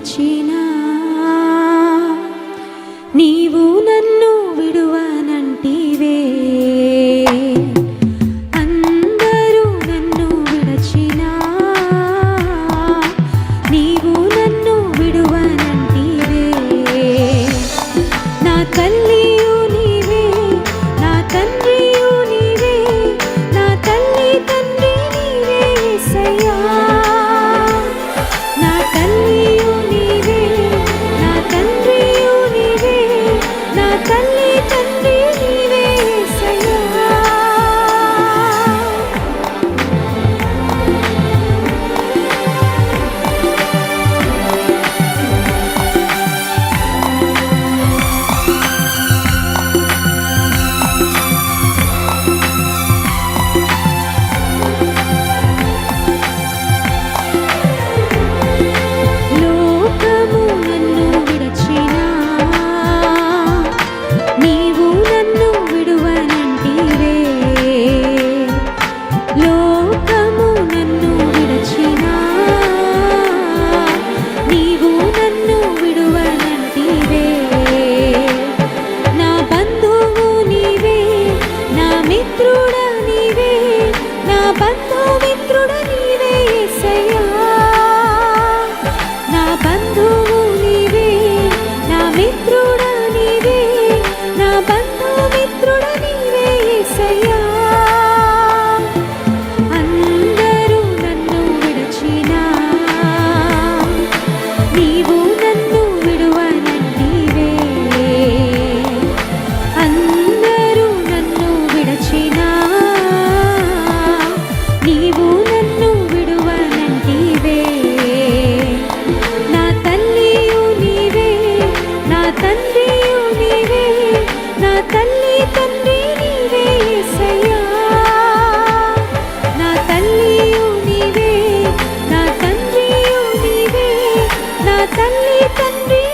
వచ్చినా నీవు మిత్రుడ నీవే నా బంధు మిత్రుడ నీవే సయ్యా தன்றி